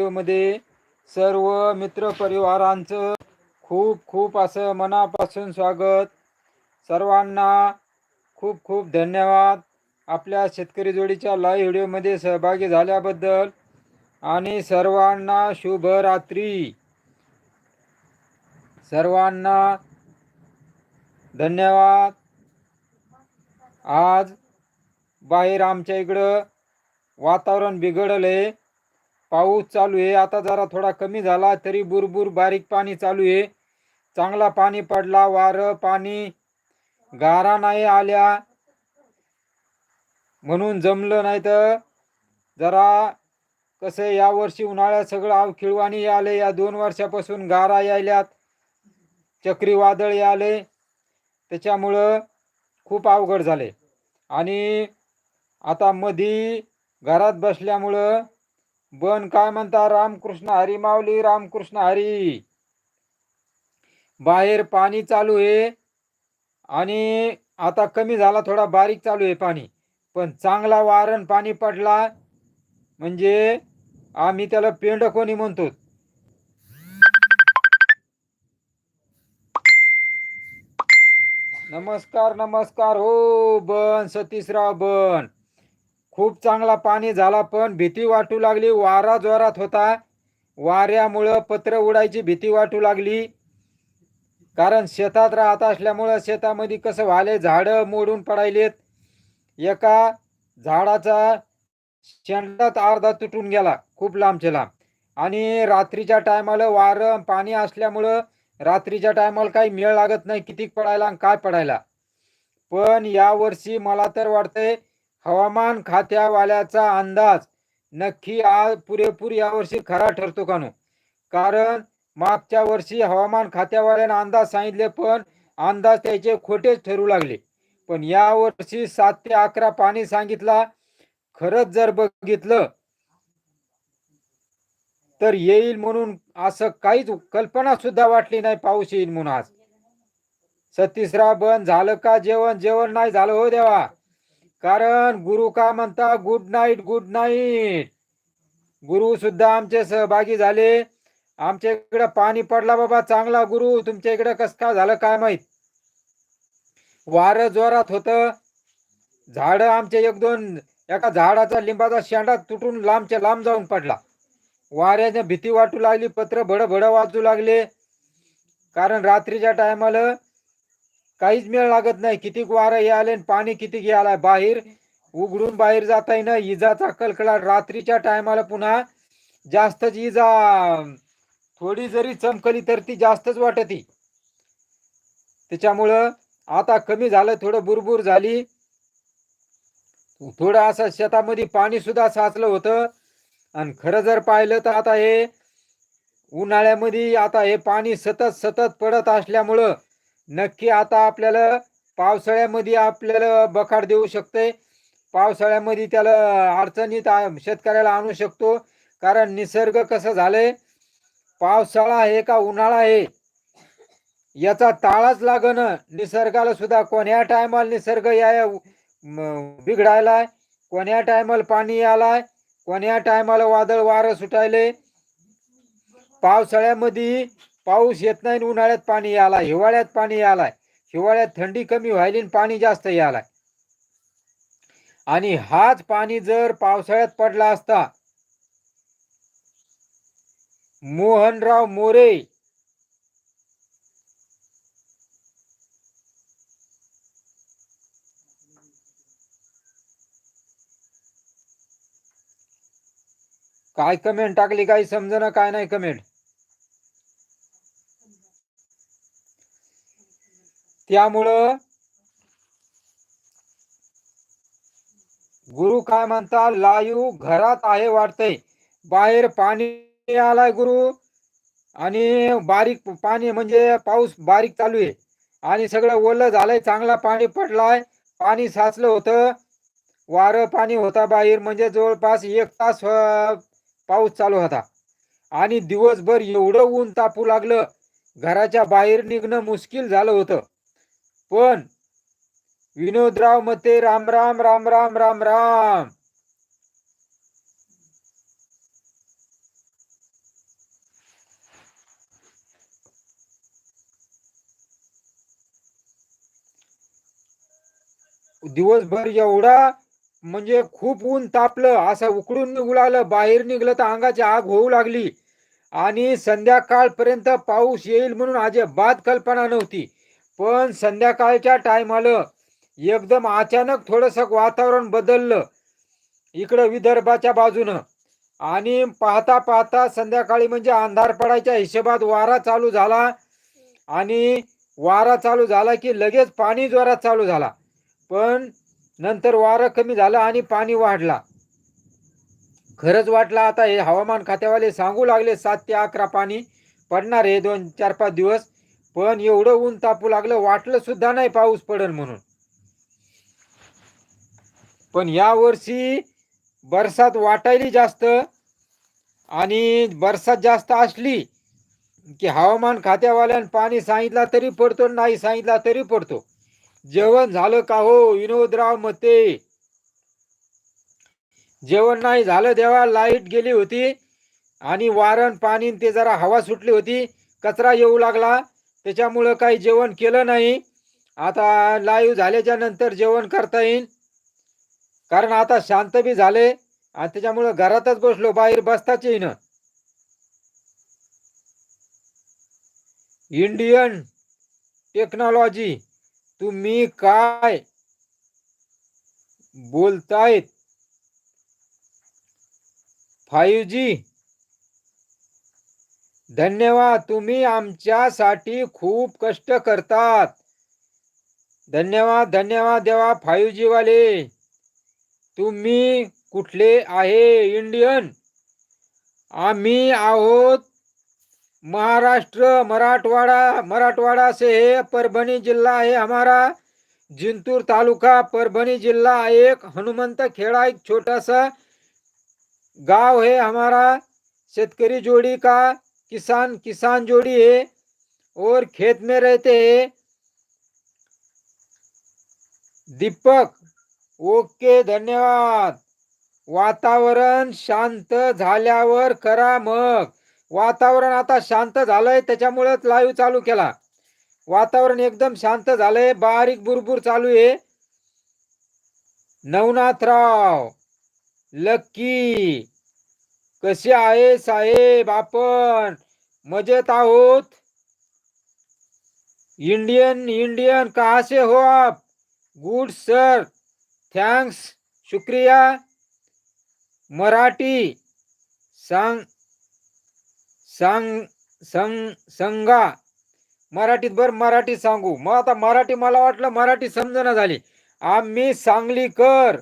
मध्ये सर्व मित्र परिवारांचं खूप खूप असं मनापासून स्वागत. सर्वांना खूप खूप धन्यवाद. आपल्या शेतकरी जोडीच्या लाईव्ह व्हिडिओमध्ये सहभागी झाल्याबद्दल. आणि सर्वांना शुभ रात्री. सर्वांना धन्यवाद. आज बाहेर आमच्या इकडं वातावरण बिघडलंय. पाऊस चालू आहे. आता जरा थोडा कमी झाला तरी बुरबुर बारीक पाणी चालू आहे. चांगला पाणी पडला वारं पाणी गारा नाही आल्या. म्हणून जमलं नाही तर जरा कसं आहे, यावर्षी उन्हाळ्यात सगळं अवखिळवाणी आले. या दोन वर्षापासून गारा यायल्यात. चक्रीवादळ आले त्याच्यामुळं खूप अवघड झाले. आणि आता मधी घरात बसल्यामुळं बन काय म्हणता? रामकृष्ण हरी माऊली रामकृष्ण हरी. बाहेर पाणी चालू आहे. आणि आता कमी झाला थोडा बारीक चालू आहे पाणी. पण चांगला वारण पाणी पडला म्हणजे आम्ही त्याला पेंड कोणी म्हणतो? नमस्कार नमस्कार. हो बन सतीशराव बन. खूप चांगला पाणी झाला पण भीती वाटू लागली. वारा जोरात होता. वाऱ्यामुळं पत्र उडायची भीती वाटू लागली. कारण शेतात राहत असल्यामुळं शेतामध्ये कसं व्हायले झाडं मोडून पडायलेत. एका झाडाचा शेंडात अर्धा तुटून गेला खूप लांबचे लांब आणि रात्रीच्या टायमाला वारं पाणी असल्यामुळं रात्रीच्या टायमाला काही मेळ लागत नाही किती पडायला आणि काय पडायला. पण यावर्षी मला तर वाटतंय हवामान खात्यावाल्याचा अंदाज नक्की आज पुरेपूर यावर्षी खरा ठरतो का नो? कारण मागच्या वर्षी हवामान खात्यावाल्यानं अंदाज सांगितले पण अंदाज त्याचे खोटेच ठरू लागले. पण या वर्षी सात ते अकरा पाणी सांगितला खरंच जर बघितलं तर येईल म्हणून असं काहीच कल्पना सुद्धा वाटली नाही पाऊस येईल म्हणून आज. सतीसरा बंद झालं का जेवण? जेवण नाही झालं हो देवा. कारण गुरु का म्हणता गुड नाईट गुड नाईट गुरु सुद्धा आमचे सहभागी झाले. आमच्या इकडे पाणी पडला बाबा चांगला गुरु. तुमच्या इकडे कस काय झालं काय माहीत? वारं जोरात होत. झाड आमचे एक दोन एका झाडाचा लिंबाचा शेंडा तुटून लांबच्या लांब जाऊन पडला. वाऱ्याने भीती वाटू लागली पत्र भड भड वाजू लागले. कारण रात्रीच्या टायमाला काहीच मेळ लागत नाही. किती वारं यायले आणि पाणी किती यायला बाहेर उघडून बाहेर जाता येईना इजाचा कलकलाट रात्रीच्या टायमाला पुन्हा जास्तच इजा. थोडी जरी चमकली तर ती जास्तच वाटती. त्याच्यामुळं आता कमी झालं थोडं बुरबुर झाली. थोडं असं शेतामध्ये पाणी सुद्धा साचलं होतं. आणि खरं जर पाहिलं तर आता हे उन्हाळ्यामध्ये आता हे पाणी सतत सतत पडत असल्यामुळं नक्की आता आपल्याला पावसाळ्यामध्ये आपल्याला बखाड देऊ शकते. पावसाळ्यामध्ये त्याला अडचणीत शेतकऱ्याला आणू शकतो. कारण निसर्ग कसं झालंय? पावसाळा आहे का उन्हाळा आहे? याचा ताळाच लागण. निसर्गाला सुद्धा कोण्या टायमाला निसर्ग या बिघडायलाय? कोण्या टायमाला पाणी आलाय कोण्या टायमाला वादळ वारं सुटायले? पावसाळ्यामध्ये पाऊस येत नाही उन्हाळ्यात पाणी आलाय हिवाळ्यात पाणी आलाय हिवाळ्यात थंडी कमी व्हायली आणि पाणी जास्त यालाय आणि हाच पाणी जर पावसाळ्यात पडला असता मोहनराव मोरे काय कमेंट टाकली काही समजना काय नाही कमेंट त्यामुळं गुरु काय म्हणता लाईव घरात आहे वाटतंय. बाहेर पाणी आलाय गुरु. आणि बारीक पाणी म्हणजे पाऊस बारीक चालू आहे. आणि सगळं ओलं झालंय चांगला पाणी पडलाय. पाणी साचलं होतं. वारं पाणी होता बाहेर म्हणजे जवळपास एक तास पाऊस चालू होता. आणि दिवसभर एवढं ऊन तापू लागलं. घराच्या बाहेर निघणं मुश्किल झालं होतं. पण विनोदराव मते राम राम राम राम राम राम. दिवसभर एवढा म्हणजे खूप ऊन तापलं असं उकडून निघू आलं बाहेर निघलं तर अंगाची आग होऊ लागली. आणि संध्याकाळपर्यंत पाऊस येईल म्हणून अजिबात कल्पना नव्हती. पण संध्याकाळच्या टायमाला एकदम अचानक थोडंसं वातावरण बदललं इकडं विदर्भाच्या बाजूनं. आणि पाहता पाहता संध्याकाळी म्हणजे अंधार पडायच्या हिशोबात वारा चालू झाला. आणि वारा चालू झाला की लगेच पाणी जोरात चालू झाला. पण नंतर वारं कमी झालं आणि पाणी वाढला. खरंच वाटलं आता हे हवामान खात्यावाले सांगू लागले सात ते अकरा पाणी पडणार आहे दोन चार पाच दिवस. पण एवढं ऊन तापू लागलं वाटलं सुद्धा नाही पाऊस पडेल म्हणून. पण या वर्षी बरसात वाटायली जास्त आणि बरसात जास्त असली की हवामान खात्यावाल्यानं पाणी सांगितला तरी पडतो नाही सांगितला तरी पडतो. जेवण झालं का हो विनोदराव मते? जेवण नाही झालं तेव्हा लाइट गेली होती आणि वारण पाणी ते जरा हवा सुटली होती कचरा येऊ लागला. त्याच्यामुळं काही जेवण केलं नाही. आता लाईव्ह झाल्याच्यानंतर जेवण करता येईल कारण आता शांत बी झाले आणि त्याच्यामुळं घरातच बसलो बाहेर बसताच येईन. इंडियन टेक्नॉलॉजी तुम्ही काय बोलतायत? फाईव्ह जी धन्यवाद. तुम्ही आमच्यासाठी खूप कष्ट करतात. धन्यवाद धन्यवाद देवा फाईव्ह जी वाले तुम्ही कुठले आहे इंडियन? आम्ही आहोत महाराष्ट्र मराठवाड़ा मराठवाड़ा से है परभणी जिल्हा आहे हमारा. जिंतूर तालुका परभणी जिल्हा एक हनुमंत खेड़ा एक छोटा सा गांव है हमारा. शेतकरी जोड़ी का किसान किसान जोड़ी है और खेत में रहते हैं। दीपक ओके धन्यवाद। वातावरण शांत झाल्यावर करा मग। वातावरण आता शांत झालंय त्याच्यामुळेच लाईव्ह चालू केला. वातावरण एकदम शांत झालंय बारीक बुरबुर चालू आहे. नवनाथराव लक्की कसे आहे साहेब आपण? मजेत आहोत? इंडियन इंडियन कहा से हो आप? गुड सर थँक्स शुक्रिया. मराठी. सांग सांग संग संगा. मराठीत बर मराठी सांगू. मग आता मराठी मला वाटलं मराठी समजना झाली. आम्ही सांगलीकर.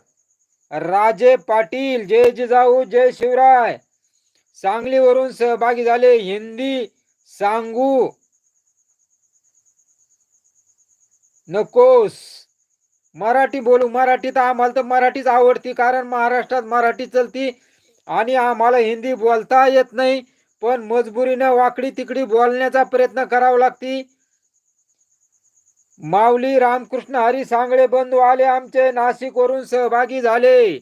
राजे पाटील. जय जिजाऊ जय शिवराय. सांगलीवरून सहभागी झाले. हिंदी सांगू नकोस. मराठी बोलू. मराठी तर आम्हाला तर मराठीच आवडती कारण महाराष्ट्रात मराठी चलती आणि आम्हाला हिंदी बोलता येत नाही. पण मजबुरीनं वाकडी तिकडी बोलण्याचा प्रयत्न करावा लागती. माऊली रामकृष्ण हरी सांगळे बंधू आले आमचे. नाशिकवरून सहभागी झाले.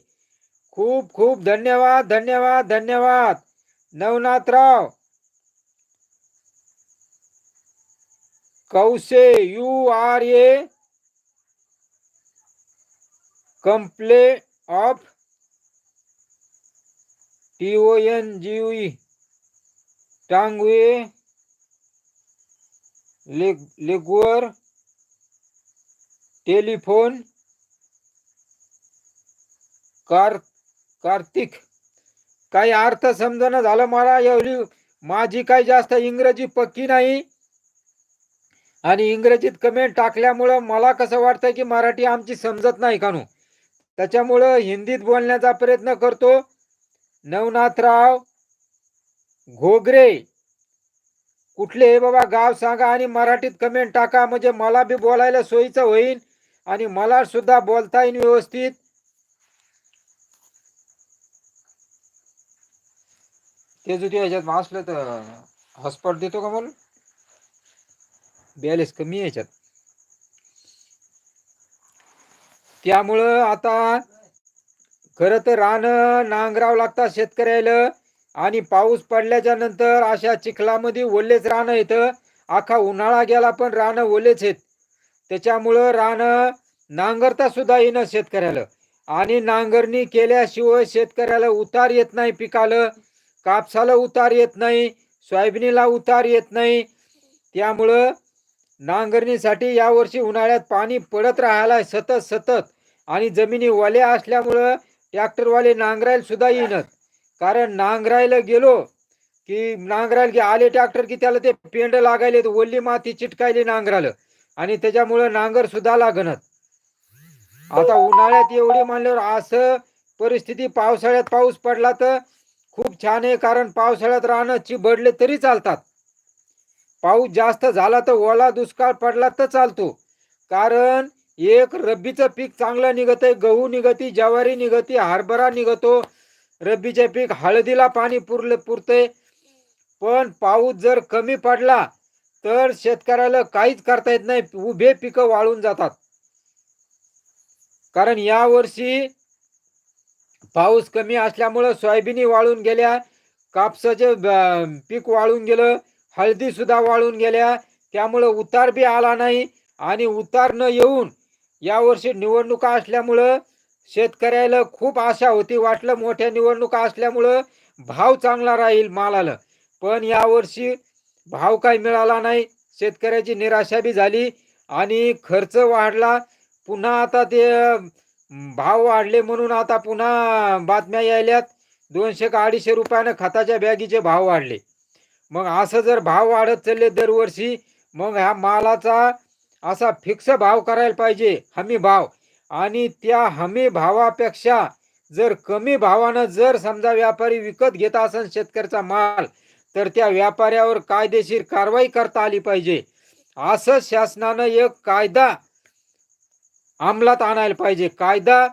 खूप खूप धन्यवाद धन्यवाद धन्यवाद. नवनाथराव कौसे you are a कंप्ले of T O N G टांगवे leg लेगवर टेलिफोन कार कार्तिक काही अर्थ समजणं झालं मला एवढी माझी काही जास्त इंग्रजी पक्की नाही. आणि इंग्रजीत कमेंट टाकल्यामुळं मला कसं वाटतं की मराठी आमची समजत नाही कानू. त्याच्यामुळं हिंदीत बोलण्याचा प्रयत्न करतो. नवनाथराव घोगरे कुठले हे बाबा गाव सांगा आणि मराठीत कमेंट टाका म्हणजे मला बी बोलायला सोयीचं होईल आणि मला सुद्धा बोलता येईल व्यवस्थित. ते जुती ह्याच्यात असलं तर हॉटस्पॉट देतो का बोल? बॅलेन्स कमी आहे याच्यात त्यामुळं आता खरं तर रान नांगराव लागतात शेतकऱ्याला आणि पाऊस पडल्याच्या नंतर अशा चिखलामध्ये ओलेच रानं येतं आखा उन्हाळा गेला पण रानं ओलेच आहेत. त्याच्यामुळं रानं नांगरता सुद्धा येणं शेतकऱ्याला. आणि नांगरणी केल्याशिवाय शेतकऱ्याला उतार येत नाही पिकाला. कापसाला उतार येत नाही सोयाबीनीला उतार येत नाही. त्यामुळं नांगरणीसाठी यावर्षी उन्हाळ्यात पाणी पडत राहायला सतत सतत आणि जमिनी वल्या असल्यामुळं ट्रॅक्टरवाले नांगरायला सुद्धा येईनच कारण नांगरायला गेलो की नांगरायला गे आले ट्रॅक्टर की त्याला ते पेंड लागायले ओल्ली माती चिटकायली नांगराला आणि त्याच्यामुळं नांगर सुद्धा लागणत आता उन्हाळ्यात एवढी म्हणल्यावर असं परिस्थिती पावसाळ्यात पाऊस पडला तर खूप छान आहे कारण पावसाळ्यात राहणं चिबडले तरी चालतात. पाऊस जास्त झाला तर ओला दुष्काळ पडला तर चालतो. कारण एक रब्बीचं पीक चांगलं निघत आहे गहू निघती ज्वारी निघती हरभरा निघतो. रब्बीचे पीक हळदीला पाणी पुरले पुरते पण पाऊस जर कमी पडला तर शेतकऱ्याला काहीच करता येत नाही उभे पिकं वाळून जातात. कारण यावर्षी पाऊस कमी असल्यामुळं सोयाबीनी वाळून गेल्या कापसाचे ब- पीक वाळून गेलं हळदी सुद्धा वाळून गेल्या. त्यामुळं उतार बी आला नाही आणि उतार न येऊन यावर्षी निवडणुका असल्यामुळं शेतकऱ्याला खूप आशा होती वाटलं मोठ्या निवडणुका असल्यामुळं भाव चांगला राहील मालाला. पण यावर्षी भाव काही मिळाला नाही शेतकऱ्याची निराशा बी झाली आणि खर्च वाढला. पुन्हा आता ते भाव वाढले म्हणून आता पुन्हा बातम्या यायल्यात. दोनशे का अडीचशे रुपयानं खताच्या बॅगीचे भाव वाढले. मग असं जर भाव वाढत चालले दरवर्षी मग ह्या मालाचा असा फिक्स भाव करायला पाहिजे हमी भाव. आणि त्या हमी भावापेक्षा जर कमी भावानं जर समजा व्यापारी विकत घेत असेल शेतकऱ्याचा माल तर त्या व्यापाऱ्यावर कायदेशीर कारवाई करता आली पाहिजे. असं शासनानं एक कायदा अंमलात आणायला पाहिजे कायदा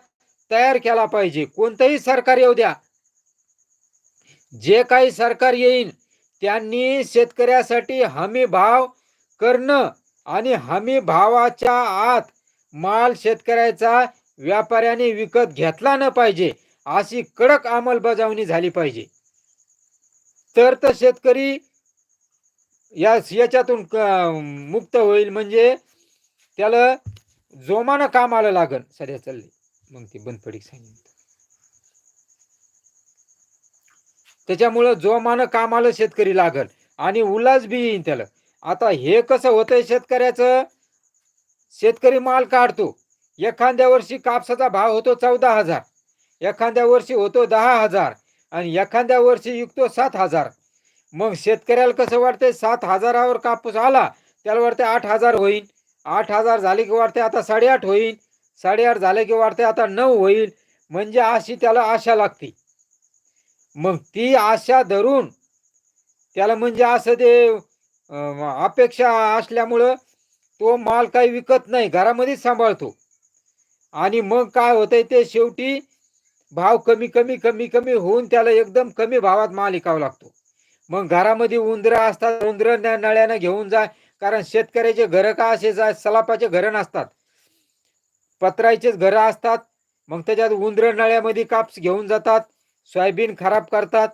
तयार केला पाहिजे. कोणतंही सरकार येऊ द्या. जे काही सरकार येईल त्यांनी शेतकऱ्यासाठी हमी भाव करणं आणि हमी भावाच्या आत माल शेतकऱ्याचा व्यापाऱ्याने विकत घेतला न पाहिजे अशी कडक अंमलबजावणी झाली पाहिजे. तर तर शेतकरी या याच्यातून मुक्त होईल. म्हणजे त्याला जोमानं काम आलं लागन सध्या चालले मग ते बंद पडी सांगितलं त्याच्यामुळं जोमानं काम आलं शेतकरी लागल आणि उल्हास बी येईन त्याला. आता हे कसं होतंय शेतकऱ्याचं? शेतकरी माल काढतो. एखाद्या वर्षी कापसाचा भाव होतो चौदा हजार. एखाद्या वर्षी होतो दहा हजार. आणि एखाद्या वर्षी विकतो सात हजार. मग शेतकऱ्याला कसं वाटतंय? सात हजारावर कापूस आला त्याला वाटतं आठ हजार होईल आठ हजार झाले की वाटते आता साडेआठ होईल. साडेआठ झाले की वाटते आता नऊ होईल. म्हणजे अशी त्याला आशा लागते. मग ती आशा धरून त्याला म्हणजे असं ते अपेक्षा असल्यामुळं तो माल काही विकत नाही घरामध्येच सांभाळतो. आणि मग काय होतंय ते शेवटी भाव कमी कमी कमी कमी होऊन त्याला एकदम कमी भावात माल विकावा लागतो. मग घरामध्ये उंदरं असतात उंदरं नळ्यानं घेऊन जा कारण शेतकऱ्याचे घरं का असे सलापाचे घरं नसतात. पत्रायचेच घरं असतात. मग त्याच्यात उंदरं नळ्यामध्ये काप्स घेऊन जातात. सोयाबीन खराब करतात.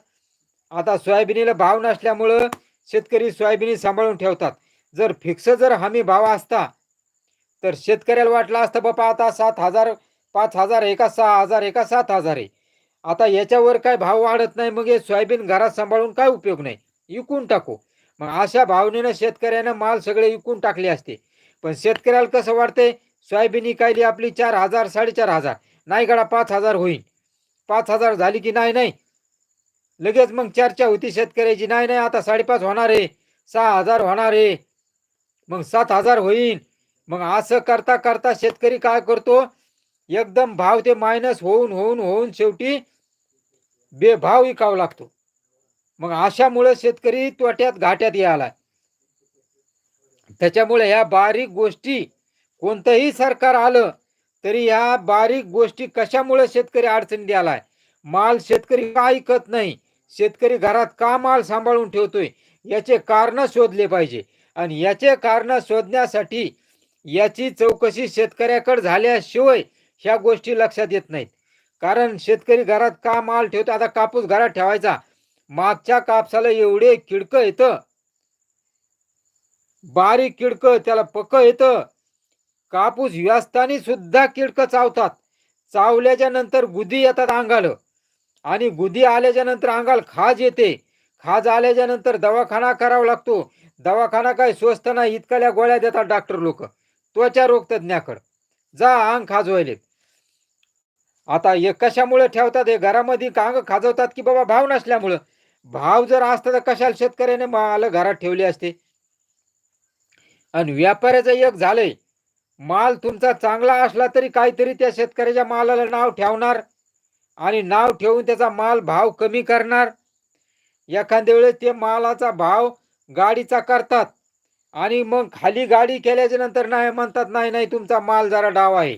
आता सोयाबीनीला भाव नसल्यामुळं शेतकरी सोयाबीनी सांभाळून ठेवतात. जर फिक्स जर हमी भाव असता तर शेतकऱ्याला वाटलं असतं बापा आता सात हजार पाच हजार एका सहा हजार एका सात हजार आहे. आता याच्यावर काय भाव वाढत नाही मग हे सोयाबीन घरात सांभाळून काय उपयोग नाही? विकून टाकू. मग अशा भावनेनं शेतकऱ्यानं माल सगळे विकून टाकले असते. पण शेतकऱ्याला कसं वाटतंय? सोयाबीन इकायली आपली चार हजार साडेचार हजार. नाही गडा पाच हजार होईल पाच हजार झाली की नाही नाही. लगेच मग चर्चा होती शेतकऱ्याची. नाही नाही आता साडेपाच होणार आहे. सहा हजार होणार आहे. मग सात हजार होईल मग असं करता करता शेतकरी काय करतो? एकदम भाव ते मायनस होऊन होऊन होऊन शेवटी बेभाव विकावा लागतो. मग अशामुळे शेतकरी तोट्यात घाट्यात यायला. त्याच्यामुळे ह्या बारीक गोष्टी कोणतंही सरकार आलं तरी ह्या बारीक गोष्टी कशामुळे शेतकरी अडचणीत आलाय माल शेतकरी का ऐकत नाही. शेतकरी घरात का माल सांभाळून ठेवतोय? याचे कारण शोधले पाहिजे. आणि याचे कारण शोधण्यासाठी याची चौकशी शेतकऱ्याकडे झाल्याशिवाय ह्या गोष्टी लक्षात येत नाहीत. कारण शेतकरी घरात का माल ठेवतो आता कापूस घरात ठेवायचा. मागच्या कापसाला एवढे किडकं येतं बारीक किडकं त्याला पक येतं कापूस व्यस्तानी सुद्धा किडकं चावतात. चावल्याच्या नंतर गुदी येतात अंगाल. आणि गुदी आल्याच्यानंतर अंगाला खाज येते. खाज आल्याच्यानंतर दवाखाना करावा लागतो. दवाखाना काय स्वस्त नाही इतकल्या गोळ्या देतात डॉक्टर लोक. त्वचा रोग तज्ञाकडे जा अंग खाजवायलेत आता हे कशामुळे ठेवतात? हे घरामध्ये अंग खाजवतात की बाबा भाव नसल्यामुळं? भाव जर असता तर कशाला शेतकऱ्याने माल घरात ठेवले असते? आणि व्यापाऱ्याचं एक झालंय माल तुमचा चांगला असला तरी काहीतरी त्या शेतकऱ्याच्या मालाला नाव ठेवणार आणि नाव ठेवून त्याचा माल भाव कमी करणार. एखाद्या वेळेस ते मालाचा भाव गाडीचा करतात आणि मग खाली गाडी केल्याच्यानंतर नाही म्हणतात नाही नाही तुमचा माल जरा डाव आहे.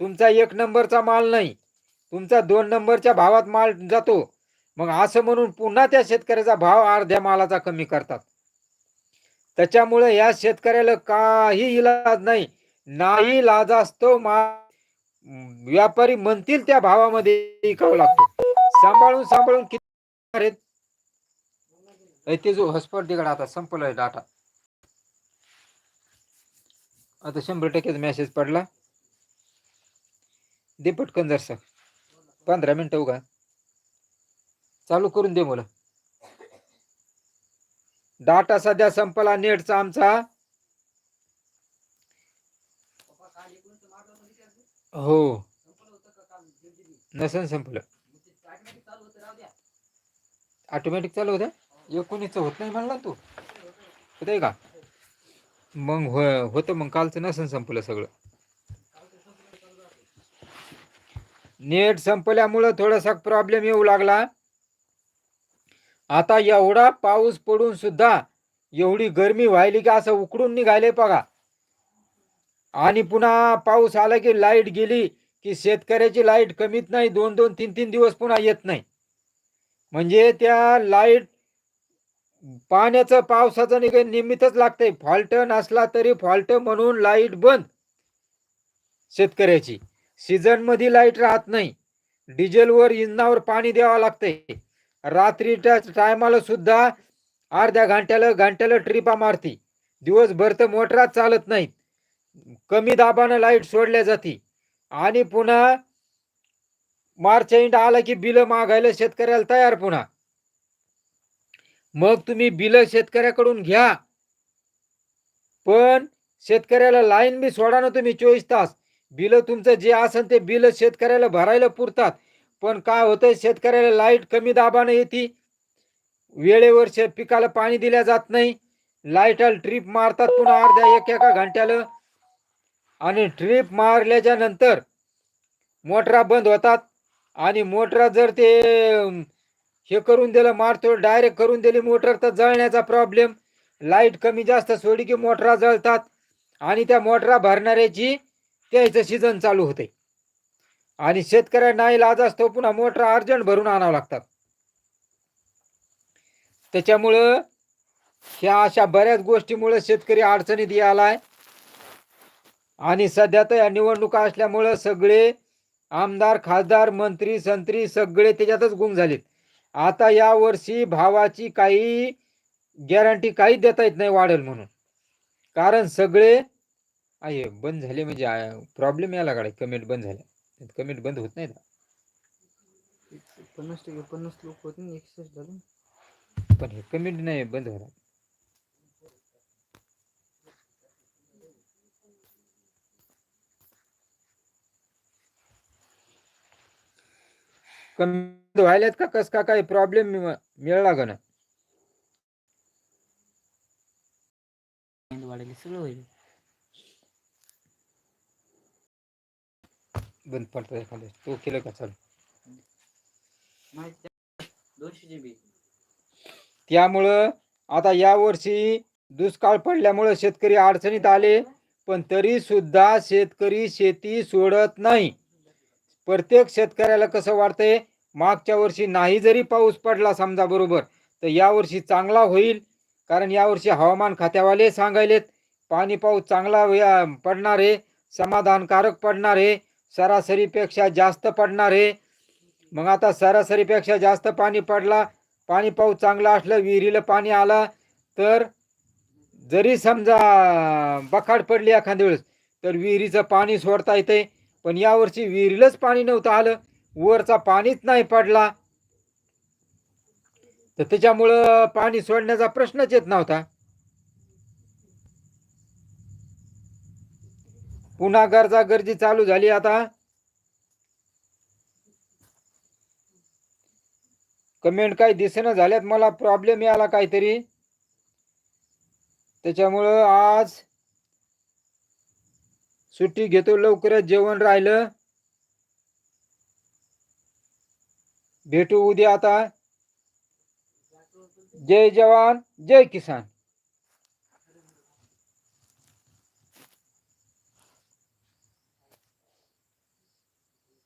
तुमचा एक नंबरचा माल नाही. तुमचा दोन नंबरच्या भावात माल जातो. मग असं म्हणून पुन्हा त्या शेतकऱ्याचा भाव अर्ध्या मालाचा कमी करतात. त्याच्यामुळे या शेतकऱ्याला काही इलाज नाही. नाही लाजास्तव माल व्यापारी म्हणतील त्या भावामध्ये विकावं लागतो. सांभाळून सांभाळून किती ते जो हॉस्पॉट तिकडे आता संपलाय डाटा आता शंभर टक्केच मेसेज पडला. दे पटकन जरसा. पंधरा मिनिटं उगा. चालू करून दे मला. डाटा सध्या संपला नेटचा आमचा. हो. नसन संपलं. ऑटोमॅटिक चालू होत्या? एकोणीसच होत नाही म्हणला तू. होतंय का? मग हो होतं मग कालचं नसन संपलं सगळं. नेट संपल्यामुळं थोडासा प्रॉब्लेम येऊ लागला. आता एवढा पाऊस पडून सुद्धा एवढी गरमी व्हायली की असं उकडून निघाले बघा. आणि पुन्हा पाऊस आला की लाइट गेली की शेतकऱ्याची लाइट कमीत नाही दोन दोन तीन तीन दिवस पुन्हा येत नाही. म्हणजे त्या लाइट पाण्याचं पावसाचं निघ निमित्तच लागतंय. फॉल्ट नसला तरी फॉल्ट म्हणून लाइट बंद शेतकऱ्याची. सीझनमध्ये लाइट राहत नाही. डिझेलवर इंधनावर पाणी द्यावं लागतंय. रात्रीच्या टायमाला सुद्धा अर्ध्या घंट्याला घंट्याला ट्रिपा मारती. दिवसभर तर मोटरात चालत नाहीत. कमी दाबानं लाइट सोडल्या जाते. आणि पुन्हा मार्च एंड आला की बिल मागायला शेतकऱ्याला तयार पुन्हा. मग तुम्ही बिल शेतकऱ्याकडून घ्या. पण शेतकऱ्याला लाईन बी सोडा ना तुम्ही चोवीस तास. बिल तुमचं जे असेल ते बिल शेतकऱ्याला भरायला पुरतात. पण काय होतंय शेतकऱ्याला लाइट कमी दाबानं येते. वेळेवर शेत पिकाला पाणी दिल्या जात नाही. लाईटाला ट्रीप मारतात पुन्हा अर्ध्या एक एका घंट्याला. आणि ट्रीप मारल्याच्या नंतर मोटरा बंद होतात. आणि मोटरा जर ते हे करून दिलं मारतो डायरेक्ट करून दिली मोटर तर जळण्याचा प्रॉब्लेम. लाइट कमी जास्त सोडी की मोटरा जळतात. आणि त्या मोटरा भरणाऱ्याची त्याचं सीझन चालू होते आणि शेतकऱ्यांना नाही लाज असतो पुन्हा मोटर अर्जंट भरून आणावं लागतात. त्याच्यामुळं ह्या अशा बऱ्याच गोष्टीमुळे शेतकरी अडचणीत यालाय आणि सध्या तर या निवडणुका असल्यामुळं सगळे आमदार खासदार मंत्री संत्री सगळे त्याच्यातच गुंग झालेत. आता या वर्षी भावाची काही गॅरंटी काही देता येत नाही वाढेल म्हणून. कारण सगळे आहे बंद झाले म्हणजे प्रॉब्लेम यायला गाडी कमेंट बंद झाल्या कमेंट बंद होत नाही पन्नास टक्के पन्नास लोक होते ना एक्सरसाइज झालं. पण हे कमेंट नाही बंद झाला कमेंट व्हायल्यात का? कस का काही प्रॉब्लेम मिळाला का ना वाढेल सगळं होईल. बंद पडतो एखाद्या तो केलं का? चालू. दोनशे त्यामुळं आता यावर्षी दुष्काळ पडल्यामुळं शेतकरी अडचणीत आले पण तरी सुद्धा शेतकरी शेती सोडत नाही. प्रत्येक शेतकऱ्याला कसं वाटतंय मागच्या वर्षी नाही जरी पाऊस पडला समजा बरोबर तर यावर्षी चांगला होईल. कारण यावर्षी हवामान खात्यावाले सांगायलेत पाणी पाऊस चांगला या- पडणार आहे समाधानकारक पडणार आहे सरासरीपेक्षा जास्त पडणार आहे मग आता सरासरीपेक्षा जास्त पाणी पडला पाणी पाऊस चांगला असलं विहिरीला पाणी आलं तर जरी समजा बखाड पडली एखाद्या वेळेस तर विहिरीचं पाणी सोडता येते. पण यावर्षी विहिरीलाच पाणी नव्हतं आलं. वरचा पाणीच नाही पडला. तर त्याच्यामुळं पाणी सोडण्याचा प्रश्नच येत नव्हता. पुन्हा गरजा गर्दी चालू झाली आता. कमेंट काही दिसेना झाल्यात मला प्रॉब्लेम याला काहीतरी. त्याच्यामुळं आज सुट्टी घेतो लवकरच जेवण राहिलं. भेटू उद्या आता. जय जवान जय किसान.